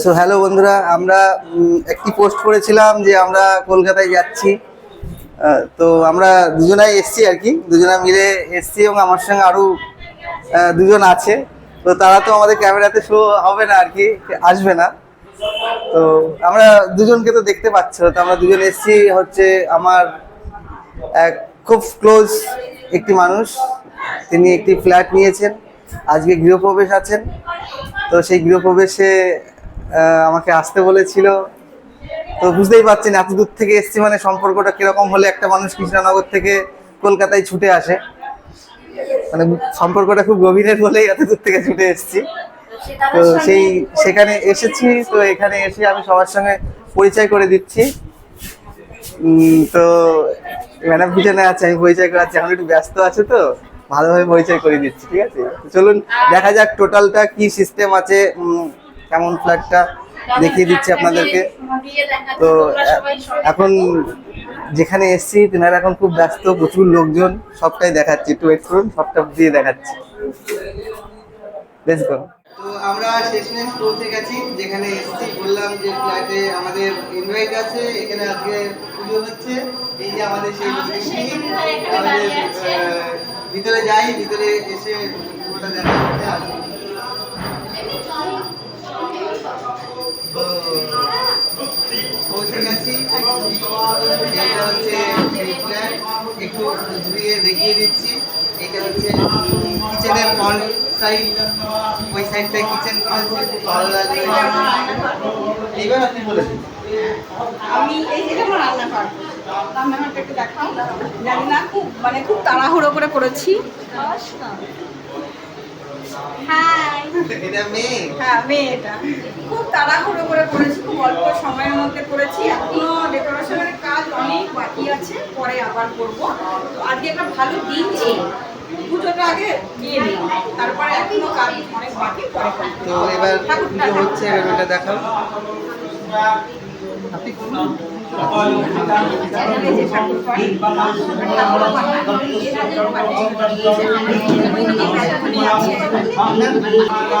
So hello বন্ধুরা, আমরা একটি পোস্ট করেছিলাম যে আমরা কলকাতায় যাচ্ছি। তো আমরা দুজনাই এসছি আর কি, দুজনা মিলে এসছি এবং আমার সঙ্গে আরও দুজন আছে। তো তারা তো আমাদের ক্যামেরাতে শো হবে না আর কি, আসবে না। তো আমরা দুজনকে তো দেখতে পাচ্ছ, তো আমরা দুজন এসছি হচ্ছে আমার, এক খুব ক্লোজ একটি মানুষ। তিনি একটি ফ্ল্যাট নিয়েছেন, আজকে গৃহপ্রবেশ আছেন। তো সেই গৃহপ্রবেশে আমাকে আসতে বলেছিল। তো বুঝতেই পারছেন এত দূর থেকে এসছি মানে সম্পর্কটা কীরকম হলে একটা মানুষ কৃষ্ণনগর থেকে কলকাতায় ছুটে আসে। মানে সম্পর্কটা খুব গভীরের বলেই এত দূর থেকে ছুটে এসেছি। তো সেই সেখানে এসেছি, তো এখানে এসে আমি সবার সঙ্গে পরিচয় করে দিচ্ছি। তো ম্যাডাম পিছনে আছে? আমি পরিচয় করাচ্ছি, এখন একটু ব্যস্ত আছে তো, ভালোভাবে পরিচয় করে দিচ্ছি, ঠিক আছে? চলুন, দেখা যাক টোটালটা কি সিস্টেম আছে। কেমন ফ্ল্যাটটা দেখিয়ে দিচ্ছি আপনাদেরকে? তো এখন যেখানে এসছি তেনারা এখন খুব ব্যস্ত প্রচুর লোকজন সবটাই দেখাচ্ছি একটু ওয়েট করুন সবটা দিয়ে দেখাচ্ছি। লেটস গো তো আমরা শেষমেশ পৌঁছে গেছি যেখানে এসেছি বললাম যে ফ্ল্যাটে আমাদের ইনভাইট আছে এখানে আজকে পুজো হচ্ছে এই যে আমাদের সেই আমাদের ভিতরে যাই ভিতরে এসে পুরোটা দেখা করতে তো পৌঁছে গেছি এটা হচ্ছে একটু ঘুরিয়ে দেখিয়ে দিচ্ছি এটা হচ্ছে কিচেনের ফ্রন্ট সাইড ওই সাইডটায় কিচেন খুব ভালো লাগবে এইবার আপনি বলে আমি এই যেটা আমার রান্নাঘর একটু দেখাও। জানি না, খুব মানে খুব তাড়াহুড়ো করে করেছি। হাই এটা মেয়ে? হ্যাঁ মেয়েটা খুব তাড়াহুড়ো করে করেছি খুব অল্প সময়ের মধ্যে করেছি। এখনও ডেকোরেশনের কাজ অনেক বাকি আছে পরে আবার করব। তো আজকে একটা ভালো দিন ছিল পুজোটা আগে দিয়ে তারপরে এখনও কাজ অনেক বাকি পরে তো এবার হচ্ছে এবার ওটা দেখাও। আপনি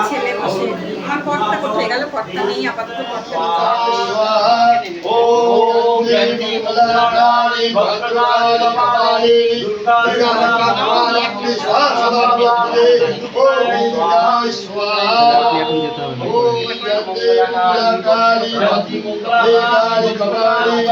ছেলে বসে আমার কর্তা কোথায় গেল কর্তা আপাতত কর্তা নেই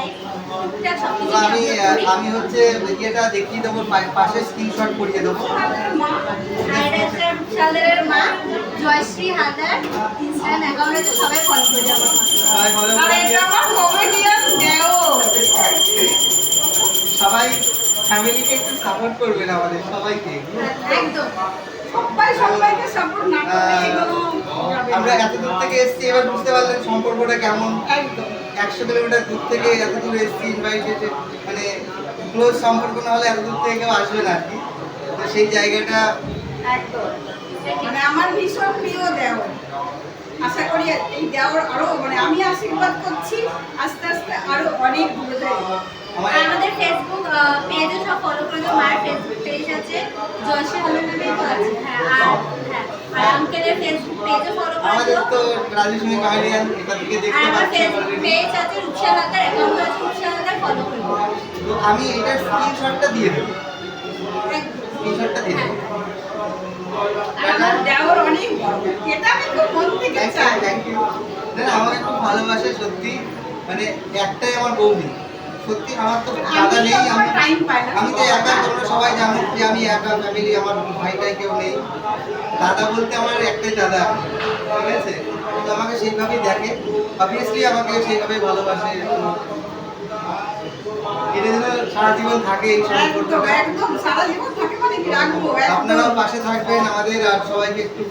তো আমি আমি হচ্ছে ইয়েটা দেখিয়ে দেবো পাশে স্ক্রিনশট করিয়ে দেবো। মা জয়শ্রী হালদার ইনস্টাগ্রাম অ্যাকাউন্ট সবাই ফলো করে সবাই ফ্যামিলিকে একটু সাপোর্ট করবেন আমাদের সবাইকে। একদম। আমরা না। এত দূর থেকে এসেছি এবার বুঝতে পারলেন সম্পর্কটা কেমন। একদম। একশো কিলোমিটার দূর থেকে এত দূর এসেছি ইনভাইটেড মানে ক্লোজ সম্পর্ক না হলে এত দূর থেকে কেউ আসবে না আর কি। তো সেই জায়গাটা মানে আমার ভীষণ প্রিয় দেও আশা করি এই দেওয়ার আরও মানে আমি আশীর্বাদ করছি আস্তে আস্তে আরও অনেক দূরে যাবে আমাদের ফেসবুক পেজে সব ফলো করে মায়ের ফেসবুক পেজ আছে। হালদার নামেই তো আছে। হ্যাঁ আর আঙ্কেলের ফেসবুক পেজে ফলো করে আমাদের তো এটা থেকে দেখতে পাচ্ছি পেজ আছে রূপসা হালদার অ্যাকাউন্ট আছে রূপসা হালদার ফলো করে। তো আমি এটার স্ক্রিনশটটা দিয়ে দেবো। স্ক্রিনশটটা দিয়ে দেবো। আমার দেওয়ার অনেক এটা আমি খুব মন থেকে থ্যাংক চাই। ইউ থ্যাংক ইউ আমাকে খুব ভালোবাসে সত্যি। মানে একটাই আমার বৌদি। সত্যি আমার তো দাদা নেই আমি টাইম পাই না। আমি তো একা তোমরা সবাই জানো যে আমি একা ফ্যামিলি আমার ভাইটাই কেউ নেই। দাদা বলতে আমার একটাই দাদা ঠিক আছে? তো আমাকে সেইভাবেই দেখে। অবভিয়াসলি আমাকে সেইভাবে ভালোবাসে। এটা যেন সারা জীবন থাকে এই একদম সম্পর্কটা একদম সারা জীবন থাকে মানে কি? রাখব আপনারাও পাশে থাকবেন আমাদের আর সবাইকে একটু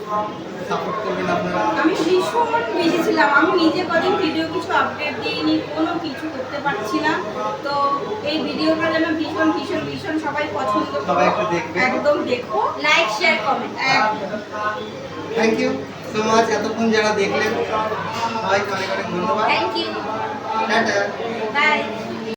সাপোর্ট করবেন আপনারা? আমি ভীষণ বিজি ছিলাম। আমি নিজে কদিন ভিডিও কিছু আপডেট দিইনি কোনো কিছু করতে পারছি না। তো এই ভিডিওটা যেন ভীষণ ভীষণ ভীষণ সবাই পছন্দ। সবাই একটু দেখবে। একদম দেখো। লাইক শেয়ার কমেন্ট একদম থ্যাংক ইউ সো মাচ এতক্ষণ যারা দেখলেন সবাইকে অনেক অনেক ধন্যবাদ। Thank you tata. বাই